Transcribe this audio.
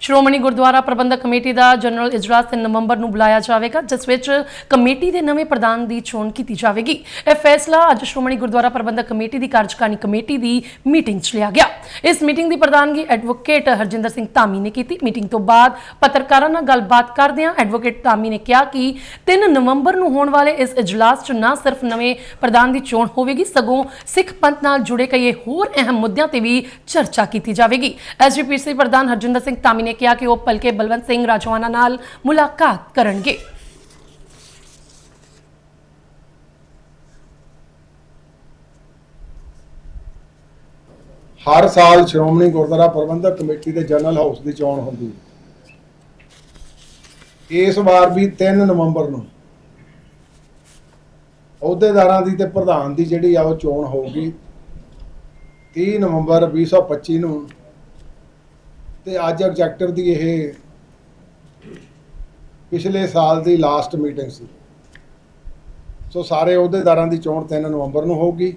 Shiromani Gurdwara Prabandhak committee ਦਾ general ਇਜਲਾਸ 3 ਨਵੰਬਰ ਨੂੰ ਬੁਲਾਇਆ ਜਾਵੇਗਾ, ਜਿਸ ਵਿੱਚ ਕਮੇਟੀ ਦੇ ਨਵੇਂ ਪ੍ਰਧਾਨ ਦੀ ਚੋਣ ਕੀਤੀ ਜਾਵੇਗੀ। ਇਹ ਫੈਸਲਾ ਅੱਜ ਸ਼੍ਰੋਮਣੀ ਗੁਰਦੁਆਰਾ ਪ੍ਰਬੰਧਕ ਕਮੇਟੀ ਦੀ ਕਾਰਜਕਾਰੀ ਕਮੇਟੀ ਦੀ ਮੀਟਿੰਗ 'ਚ ਲਿਆ ਗਿਆ। ਇਸ ਮੀਟਿੰਗ ਦੀ ਪ੍ਰਧਾਨਗੀ ਐਡਵੋਕੇਟ ਹਰਜਿੰਦਰ ਸਿੰਘ ਧਾਮੀ ਨੇ ਕੀਤੀ। ਮੀਟਿੰਗ ਤੋਂ ਬਾਅਦ ਪੱਤਰਕਾਰਾਂ ਨਾਲ ਗੱਲਬਾਤ ਕਰਦਿਆਂ ਐਡਵੋਕੇਟ ਧਾਮੀ ਨੇ ਕਿਹਾ ਕਿ 3 ਨਵੰਬਰ ਨੂੰ ਹੋਣ ਵਾਲੇ ਇਸ ਇਜਲਾਸ 'ਚ ਨਾ ਸਿਰਫ ਨਵੇਂ ਪ੍ਰਧਾਨ ਦੀ ਚੋਣ ਹੋਵੇਗੀ, ਸਗੋਂ ਸਿੱਖ ਪੰਥ ਨਾਲ ਜੁੜੇ ਕਈ ਹੋਰ ਅਹਿਮ ਮੁੱਦਿਆਂ ਤੇ ਵੀ ਚਰਚਾ ਕੀਤੀ ਜਾਵੇਗੀ। ਐਸਜੀਪੀਸੀ ਪ੍ਰਧਾਨ ਹਰਜਿੰਦਰ ਸਿੰਘ ਧਾਮੀ ਨੇ ਕਿਹਾ ਕਿ ਉਹ ਭਲਕੇ ਬਲਵੰਤ ਸਿੰਘ ਰਾਜਵਾਨਾ ਨਾਲ ਮੁਲਾਕਾਤ ਕਰਨਗੇ। ਹਰ ਸਾਲ ਸ਼੍ਰੋਮਣੀ ਗੁਰਦੁਆਰਾ ਪ੍ਰਬੰਧਕ ਕਮੇਟੀ ਦੇ ਜਨਰਲ ਹਾਊਸ ਦੀ ਚੋਣ ਹੁੰਦੀ ਹੈ। ਇਸ ਵਾਰ ਵੀ 3 ਨਵੰਬਰ ਨੂੰ ਅਹੁਦੇਦਾਰਾਂ ਦੀ ਤੇ ਪ੍ਰਧਾਨ ਦੀ ਜਿਹੜੀ ਆ ਉਹ ਚੋਣ ਹੋਊਗੀ 30 ਨਵੰਬਰ 2025 ਨੂੰ ਤੇ ਅੱਜ ਐਗਜ਼ੈਕਟਿਵ ਦੀ ਇਹ ਪਿਛਲੇ ਸਾਲ ਦੀ ਲਾਸਟ ਮੀਟਿੰਗ ਸੀ। ਸੋ ਸਾਰੇ ਅਹੁਦੇਦਾਰਾਂ ਦੀ ਚੋਣ 3 ਨਵੰਬਰ ਨੂੰ ਹੋਊਗੀ।